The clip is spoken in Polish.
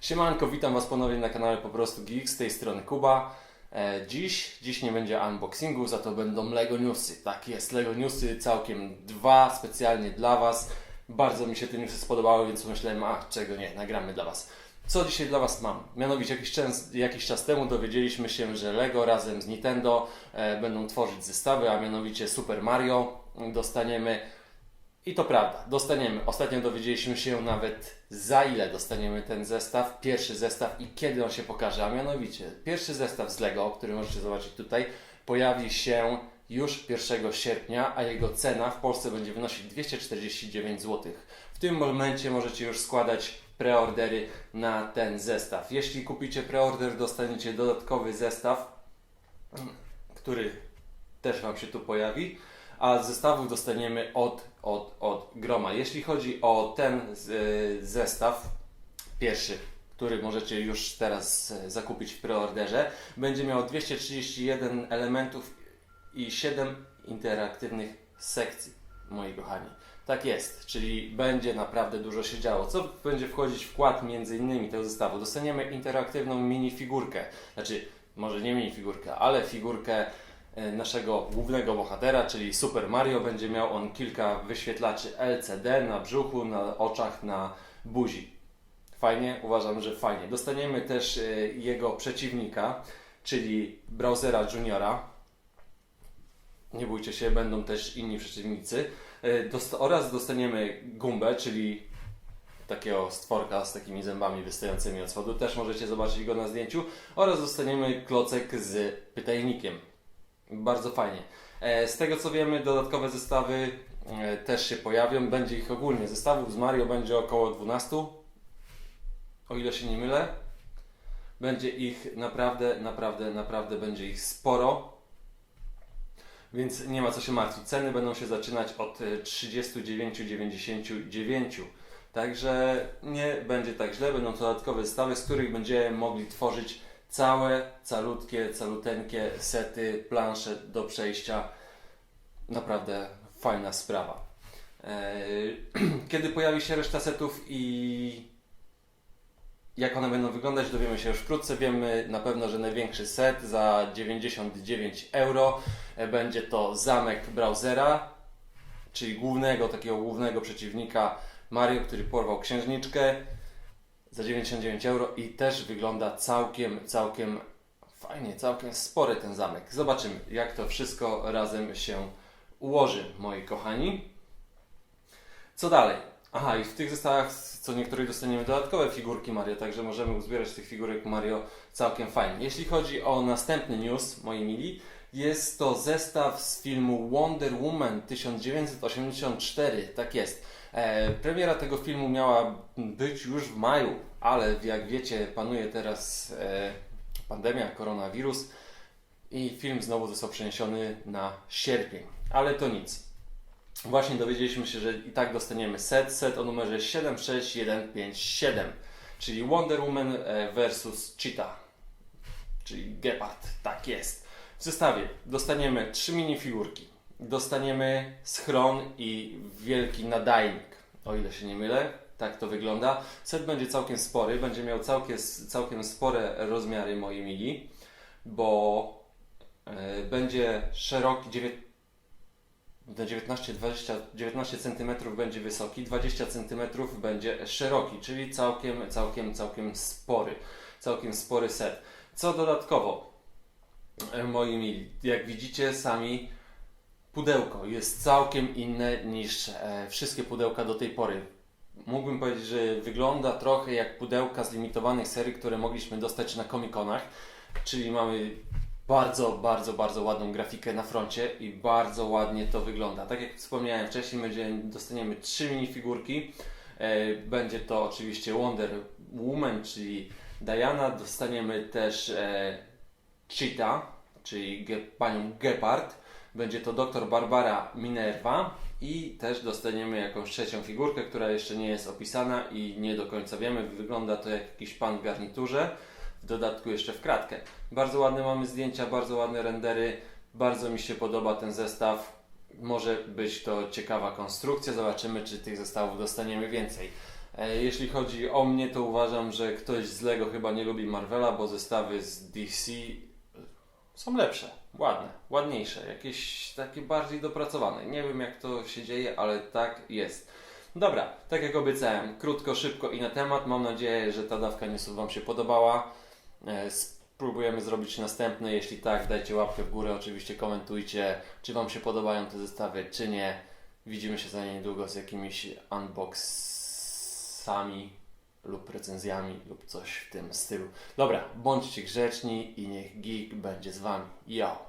Siemanko, witam Was ponownie na kanale Po prostu Geek, z tej strony Kuba. E, dziś, dziś nie będzie unboxingu, za to będą LEGO Newsy. Tak jest, LEGO Newsy całkiem dwa, specjalnie dla Was. Bardzo mi się te newsy spodobały, więc pomyślałem, a czego nie, nagramy dla Was. Co dzisiaj dla Was mam? Mianowicie jakiś czas, jakiś czas temu dowiedzieliśmy się, że LEGO razem z Nintendo e, będą tworzyć zestawy, a mianowicie Super Mario dostaniemy i to prawda, dostaniemy. Ostatnio dowiedzieliśmy się nawet za ile dostaniemy ten zestaw, pierwszy zestaw i kiedy on się pokaże. A mianowicie, pierwszy zestaw z Lego, który możecie zobaczyć tutaj, pojawi się już 1 sierpnia, a jego cena w Polsce będzie wynosić 249 zł. W tym momencie możecie już składać preordery na ten zestaw. Jeśli kupicie preorder, dostaniecie dodatkowy zestaw, który też Wam się tu pojawi, a zestawów dostaniemy od, od, od groma. Jeśli chodzi o ten y, zestaw, pierwszy, który możecie już teraz e, zakupić w preorderze, będzie miał 231 elementów i 7 interaktywnych sekcji, moi kochani. Tak jest, czyli będzie naprawdę dużo się działo. Co będzie wchodzić w wkład między innymi tego zestawu? Dostaniemy interaktywną minifigurkę, znaczy może nie minifigurkę, ale figurkę e, naszego głównego bohatera, czyli Super Mario. Będzie miał on kilka wyświetlaczy LCD na brzuchu, na oczach, na buzi. Fajnie? Uważam, że fajnie. Dostaniemy też e, jego przeciwnika, czyli Browsera Juniora. Nie bójcie się, będą też inni przeciwnicy. E, Dost- oraz dostaniemy Gumbę, czyli takiego stworka z takimi zębami wystającymi od spodu. Też możecie zobaczyć go na zdjęciu. Oraz dostaniemy klocek z pytajnikiem. Bardzo fajnie. E, Z tego co wiemy, dodatkowe zestawy e, też się pojawią. Będzie ich ogólnie. Zestawów z Mario będzie około 12. O ile się nie mylę. Będzie ich naprawdę, naprawdę, naprawdę będzie ich sporo. Więc nie ma co się martwić. Ceny będą się zaczynać od e, 39,99. Także nie będzie tak źle. Będą to dodatkowe zestawy, z których będziemy mogli tworzyć całe, calutkie, caluteńkie sety, plansze do przejścia. Naprawdę fajna sprawa. Eee, Kiedy pojawi się reszta setów i jak one będą wyglądać, dowiemy się już wkrótce. Wiemy na pewno, że największy set za 99 euro e, będzie to zamek Browsera, czyli głównego, takiego głównego przeciwnika Mario, który porwał księżniczkę za 99 euro i też wygląda całkiem, całkiem fajnie, całkiem spory ten zamek. Zobaczymy, jak to wszystko razem się ułoży, moi kochani. Co dalej? Aha, i w tych zestawach co niektórych dostaniemy dodatkowe figurki Mario, także możemy uzbierać tych figurek Mario całkiem fajnie. Jeśli chodzi o następny news, moi mili, jest to zestaw z filmu Wonder Woman 1984. Tak jest. E, premiera tego filmu miała być już w maju, ale jak wiecie, panuje teraz e, pandemia, koronawirus i film znowu został przeniesiony na sierpień. Ale to nic. Właśnie dowiedzieliśmy się, że i tak dostaniemy set, set o numerze 76157, czyli Wonder Woman e, versus Cheetah, czyli Gepard, tak jest. W zestawie dostaniemy trzy minifigurki, dostaniemy schron i wielki nadajnik, o ile się nie mylę, tak to wygląda. Set będzie całkiem spory, będzie miał całkiem, całkiem spore rozmiary, moi mili, bo e, będzie szeroki, dziewię- na 19, 20, 19 cm będzie wysoki, 20 cm będzie szeroki, czyli całkiem, całkiem, całkiem spory, całkiem spory set. Co dodatkowo, moi mili, jak widzicie sami, pudełko jest całkiem inne niż e, wszystkie pudełka do tej pory. Mógłbym powiedzieć, że wygląda trochę jak pudełka z limitowanych serii, które mogliśmy dostać na Comic-Conach, czyli mamy bardzo, bardzo, bardzo ładną grafikę na froncie i bardzo ładnie to wygląda. Tak jak wspomniałem wcześniej, będzie, dostaniemy trzy minifigurki. E, Będzie to oczywiście Wonder Woman, czyli Diana. Dostaniemy też e, Cheetah, czyli ge, panią Gepard. Będzie to doktor Barbara Minerva. I też dostaniemy jakąś trzecią figurkę, która jeszcze nie jest opisana i nie do końca wiemy. Wygląda to jak jakiś pan w garniturze w dodatku jeszcze w kratkę. Bardzo ładne mamy zdjęcia, bardzo ładne rendery, bardzo mi się podoba ten zestaw. może być to ciekawa konstrukcja. Zobaczymy, czy tych zestawów dostaniemy więcej. E, Jeśli chodzi o mnie, to uważam, że ktoś z Lego chyba nie lubi Marvela, bo zestawy z DC są lepsze, ładne, ładniejsze, jakieś takie bardziej dopracowane. Nie wiem jak to się dzieje, ale tak jest. Dobra, tak jak obiecałem, krótko, szybko i na temat. Mam nadzieję, że ta dawka newsów Wam się podobała. E, Spróbujemy zrobić następne. Jeśli tak, dajcie łapkę w górę. Oczywiście komentujcie, czy Wam się podobają te zestawy, czy nie. Widzimy się za niedługo z jakimiś unboxami lub recenzjami lub coś w tym stylu. Dobra, bądźcie grzeczni i niech geek będzie z Wami. Yo!